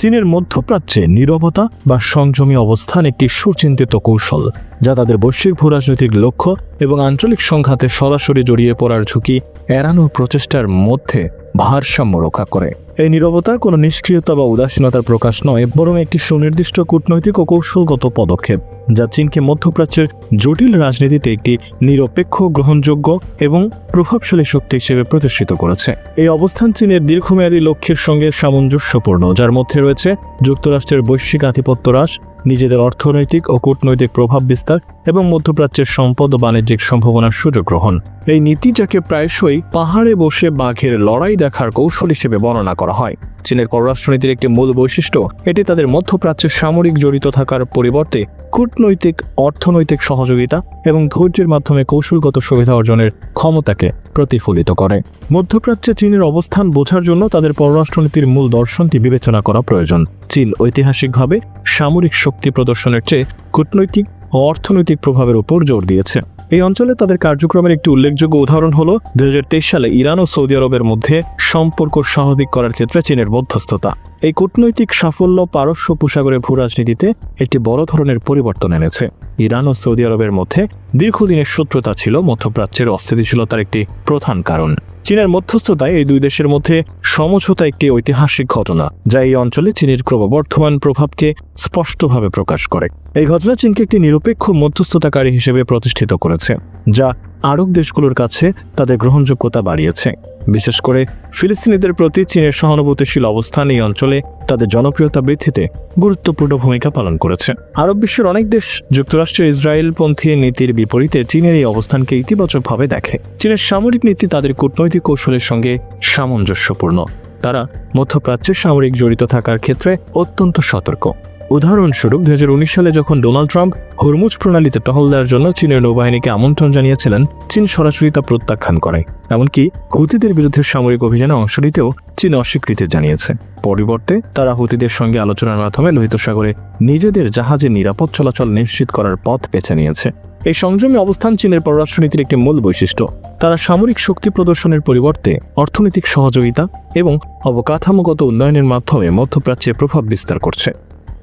চীনের মধ্যপ্রাচ্যে নিরবতা বা সংযমী অবস্থান একটি সুচিন্তিত কৌশল, যা তাদের বৈশ্বিক ভূরাজনৈতিক লক্ষ্য এবং আঞ্চলিক সংঘাতে সরাসরি জড়িয়ে পড়ার ঝুঁকি এড়ানোর প্রচেষ্টার মধ্যে ভারসাম্য রক্ষা করে। এই নীরবতা কোনো নিষ্ক্রিয়তা বা উদাসীনতার প্রকাশ নয়, বরং একটি সুনির্দিষ্ট কূটনৈতিক ও কৌশলগত পদক্ষেপ, যা চীনকে মধ্যপ্রাচ্যের জটিল রাজনীতিতে একটি নিরপেক্ষ, গ্রহণযোগ্য এবং প্রভাবশালী শক্তি হিসেবে প্রতিষ্ঠিত করেছে। এই অবস্থান চীনের দীর্ঘমেয়াদী লক্ষ্যের সঙ্গে সামঞ্জস্যপূর্ণ, যার মধ্যে রয়েছে যুক্তরাষ্ট্রের বৈশ্বিক আধিপত্য হ্রাস নিজেদের অর্থনৈতিক ও কূটনৈতিক প্রভাব বিস্তার এবং মধ্যপ্রাচ্যের সম্পদ ও বাণিজ্যিক সম্ভাবনার সুযোগ গ্রহণ। এই নীতি যাকে প্রায়শই পাহাড়ে বসে বাঘের লড়াই দেখার কৌশল হিসেবে বর্ণনা করা হয়। চীনের পররাষ্ট্রনীতির একটি মূল বৈশিষ্ট্য, এটি তাদের মধ্যপ্রাচ্যের সামরিক জড়িত থাকার পরিবর্তে কূটনৈতিক, অর্থনৈতিক সহযোগিতা এবং ধৈর্যের মাধ্যমে কৌশলগত সুবিধা অর্জনের ক্ষমতাকে প্রতিফলিত করে। মধ্যপ্রাচ্যে চীনের অবস্থান বোঝার জন্য তাদের পররাষ্ট্রনীতির মূল দর্শনটি বিবেচনা করা প্রয়োজন। চীন ঐতিহাসিকভাবে সামরিক শক্তি প্রদর্শনের চেয়ে কূটনৈতিক ও অর্থনৈতিক প্রভাবের উপর জোর দিয়েছে। এই অঞ্চলে তাদের কার্যক্রমের একটি উল্লেখযোগ্য উদাহরণ হল দুই হাজার তেইশ সালে ইরান ও সৌদি আরবের মধ্যে সম্পর্ক স্বাভাবিক করার ক্ষেত্রে চীনের মধ্যস্থতা। এই কূটনৈতিক সাফল্য পারস্য উপসাগরের ভূরাজনীতিতে একটি বড় ধরনের পরিবর্তন এনেছে। ইরান ও সৌদি আরবের মধ্যে দীর্ঘদিনের শত্রুতা ছিল মধ্যপ্রাচ্যের অস্থিতিশীলতার একটি প্রধান কারণ। চীনের মধ্যস্থতায় এই দুই দেশের মধ্যে সমঝোতা একটি ঐতিহাসিক ঘটনা, যা এই অঞ্চলে চীনের ক্রমবর্ধমান প্রভাবকে স্পষ্টভাবে প্রকাশ করে। এই ঘটনা চীনকে একটি নিরপেক্ষ মধ্যস্থতাকারী হিসেবে প্রতিষ্ঠিত করেছে, যা আরব দেশগুলোর কাছে তাদের গ্রহণযোগ্যতা বাড়িয়েছে। বিশেষ করে ফিলিস্তিনিদের প্রতি চীনের সহানুভূতিশীল অবস্থান এই অঞ্চলে তাদের জনপ্রিয়তা বৃদ্ধিতে গুরুত্বপূর্ণ ভূমিকা পালন করেছে। আরব বিশ্বের অনেক দেশ যুক্তরাষ্ট্রের ইসরায়েলপন্থী নীতির বিপরীতে চীনের এই অবস্থানকে ইতিবাচকভাবে দেখে। চীনের সামরিক নীতি তাদের কূটনৈতিক কৌশলের সঙ্গে সামঞ্জস্যপূর্ণ। তারা মধ্যপ্রাচ্যের সামরিক জড়িত থাকার ক্ষেত্রে অত্যন্ত সতর্ক। উদাহরণস্বরূপ দুই হাজার উনিশ সালে যখন ডোনাল্ড ট্রাম্প হরমুজ প্রণালীতে টহল দেওয়ার জন্য চীনের নৌবাহিনীকে আমন্ত্রণ জানিয়েছিলেন, চীন সরাসরি তা প্রত্যাখ্যান করে। এমনকি হুতিদের বিরুদ্ধে সামরিক অভিযানে অংশ নিতেও চীন অস্বীকৃতি জানিয়েছে। পরিবর্তে তারা হুতিদের সঙ্গে আলোচনার মাধ্যমে লোহিত সাগরে নিজেদের জাহাজের নিরাপদ চলাচল নিশ্চিত করার পথ বেছে নিয়েছে। এই সংযমী অবস্থান চীনের পররাষ্ট্রনীতির একটি মূল বৈশিষ্ট্য। তারা সামরিক শক্তি প্রদর্শনের পরিবর্তে অর্থনৈতিক সহযোগিতা এবং অবকাঠামোগত উন্নয়নের মাধ্যমে মধ্যপ্রাচ্যে প্রভাব বিস্তার করছে।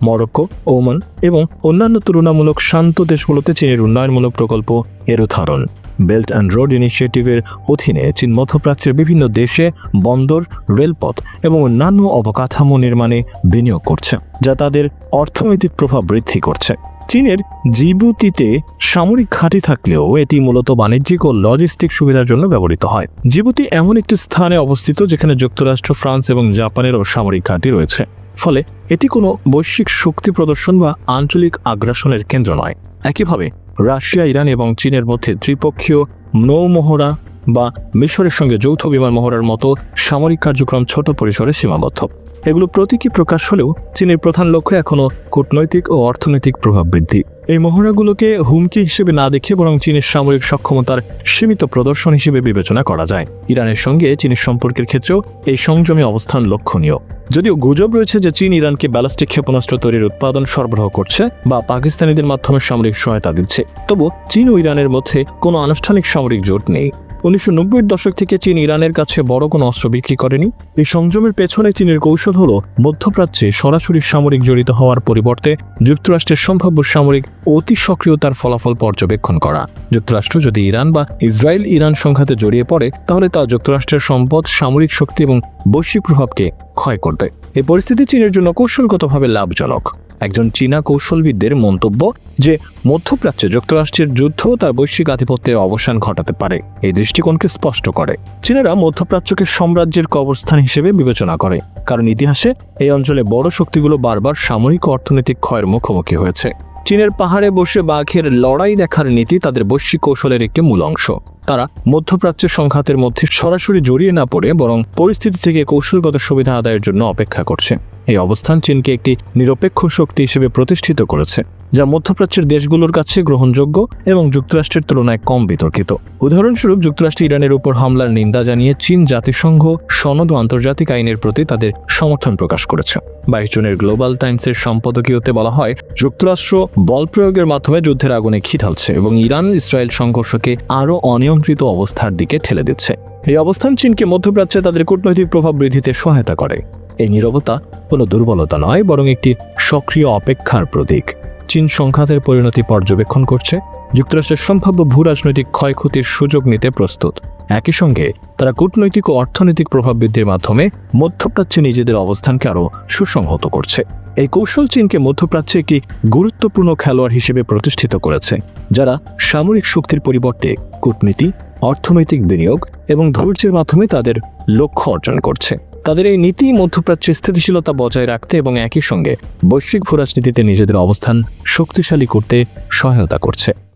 মরক্কো, ওমান এবং অন্যান্য তুলনামূলক শান্ত দেশগুলোতে চীনের উন্নয়নমূলক প্রকল্প এর উদাহরণ। বেল্ট অ্যান্ড রোড ইনিশিয়েটিভের অধীনে চীন মধ্যপ্রাচ্যের বিভিন্ন দেশে বন্দর, রেলপথ এবং অন্যান্য অবকাঠামো নির্মাণে বিনিয়োগ করছে, যা তাদের অর্থনৈতিক প্রভাব বৃদ্ধি করছে। চীনের জিবুতিতে সামরিক ঘাঁটি থাকলেও এটি মূলত বাণিজ্যিক ও লজিস্টিক সুবিধার জন্য ব্যবহৃত হয়। জিবুতি এমন একটি স্থানে অবস্থিত যেখানে যুক্তরাষ্ট্র, ফ্রান্স এবং জাপানেরও সামরিক ঘাঁটি রয়েছে। ফলে এটি কোনো বৈশ্বিক শক্তি প্রদর্শন বা আঞ্চলিক আগ্রাসনের কেন্দ্র নয়। একইভাবে, রাশিয়া, ইরান এবং চীনের মধ্যে ত্রিপক্ষীয় নৌমহড়া বা মিশরের সঙ্গে যৌথ বিমান মহড়ার মতো সামরিক কার্যক্রম ছোট পরিসরে সীমাবদ্ধ। এগুলো প্রতীকী প্রকাশ হলেও চীনের প্রধান লক্ষ্য এখনও কূটনৈতিক ও অর্থনৈতিক প্রভাব বৃদ্ধি। এই মহড়াগুলোকে হুমকি হিসেবে না দেখে বরং চীনের সামরিক সক্ষমতার সীমিত প্রদর্শন হিসেবে বিবেচনা করা যায়। ইরানের সঙ্গে চীনের সম্পর্কের ক্ষেত্রেও এই সংযমী অবস্থান লক্ষণীয়। যদিও গুজব রয়েছে যে চীন ইরানকে ব্যালিস্টিক ক্ষেপণাস্ত্র তৈরির উৎপাদন সরবরাহ করছে বা পাকিস্তানিদের মাধ্যমে সামরিক সহায়তা দিচ্ছে। তবু চীন ও ইরানের মধ্যে কোনো আনুষ্ঠানিক সামরিক জোট নেই। উনিশশো নব্বইয়ের দশক থেকে চীন ইরানের কাছে বড় কোনো অস্ত্র বিক্রি করেনি। এই সংযমের পেছনে চীনের কৌশল হল মধ্যপ্রাচ্যে সরাসরি সামরিক জড়িত হওয়ার পরিবর্তে যুক্তরাষ্ট্রের সম্ভাব্য সামরিক অতি সক্রিয়তার ফলাফল পর্যবেক্ষণ করা। যুক্তরাষ্ট্র যদি ইরান বা ইসরায়েল ইরান সংঘাতে জড়িয়ে পড়ে, তাহলে তা যুক্তরাষ্ট্রের সম্পদ, সামরিক শক্তি এবং বৈশ্বিক প্রভাবকে ক্ষয় করবে। এই পরিস্থিতি চীনের জন্য কৌশলগতভাবে লাভজনক। একজন চীনা কৌশলবিদদের মন্তব্য যে, মধ্যপ্রাচ্যে যুক্তরাষ্ট্রের যুদ্ধ তার বৈশ্বিক আধিপত্যের অবসান ঘটাতে পারে। এই দৃষ্টিকোণকে স্পষ্ট করে। চীনেরা মধ্যপ্রাচ্যকে সাম্রাজ্যের কবরস্থান হিসেবে বিবেচনা করে। কারণ ইতিহাসে এই অঞ্চলে বড় শক্তিগুলো বারবার সামরিক অর্থনৈতিক ক্ষয়ের মুখোমুখি হয়েছে। চীনের পাহাড়ে বসে বাঘের লড়াই দেখার নীতি তাদের বৈশ্বিক কৌশলের একটি মূল অংশ। তারা মধ্যপ্রাচ্যের সংঘাতের মধ্যে সরাসরি জড়িয়ে না পড়ে বরং পরিস্থিতি থেকে কৌশলগত সুবিধা আদায়ের জন্য অপেক্ষা করছে। এই অবস্থান চীনকে একটি নিরপেক্ষ শক্তি হিসেবে প্রতিষ্ঠিত করেছে, যা মধ্যপ্রাচ্যের দেশগুলোর কাছে গ্রহণযোগ্য এবং যুক্তরাষ্ট্রের তুলনায় কম বিতর্কিত। উদাহরণস্বরূপ, যুক্তরাষ্ট্র ইরানের উপর হামলার নিন্দা জানিয়ে চীন জাতিসংঘ সনদ ও আন্তর্জাতিক আইনের প্রতি তাদের সমর্থন প্রকাশ করেছে। বাইশ জনের গ্লোবাল টাইমসের সম্পাদকীয়তে বলা হয়, যুক্তরাষ্ট্র বল প্রয়োগের মাধ্যমে যুদ্ধের আগুনে খিঠালছে এবং ইরান ইসরায়েল সংঘর্ষকে আরও অনিয়ন্ত্রিত অবস্থার দিকে ঠেলে দিচ্ছে। এই অবস্থান চীনকে মধ্যপ্রাচ্যে তাদের কূটনৈতিক প্রভাব বৃদ্ধিতে সহায়তা করে। এই নীরবতা কোনো দুর্বলতা নয়, বরং একটি সক্রিয় অপেক্ষার প্রতীক। চীন সংঘাতের পরিণতি পর্যবেক্ষণ করছে। যুক্তরাষ্ট্রের সম্ভাব্য ভূ রাজনৈতিক ক্ষয়ক্ষতির সুযোগ নিতে প্রস্তুত। একই সঙ্গে, তারা কূটনৈতিক ও অর্থনৈতিক প্রভাব বৃদ্ধির মাধ্যমে মধ্যপ্রাচ্যে নিজেদের অবস্থানকে আরও সুসংহত করছে। এই কৌশল চীনকে মধ্যপ্রাচ্যে একটি গুরুত্বপূর্ণ খেলোয়াড় হিসেবে প্রতিষ্ঠিত করেছে, যারা সামরিক শক্তির পরিবর্তে কূটনীতি, অর্থনৈতিক বিনিয়োগ এবং ধৈর্যের মাধ্যমে তাদের লক্ষ্য অর্জন করছে। তাদের এই নীতি মধ্যপ্রাচ্যে স্থিতিশীলতা বজায় রাখতে এবং একই সঙ্গে বৈশ্বিক ভূরাজনীতিতে নিজেদের অবস্থান শক্তিশালী করতে সহায়তা করছে।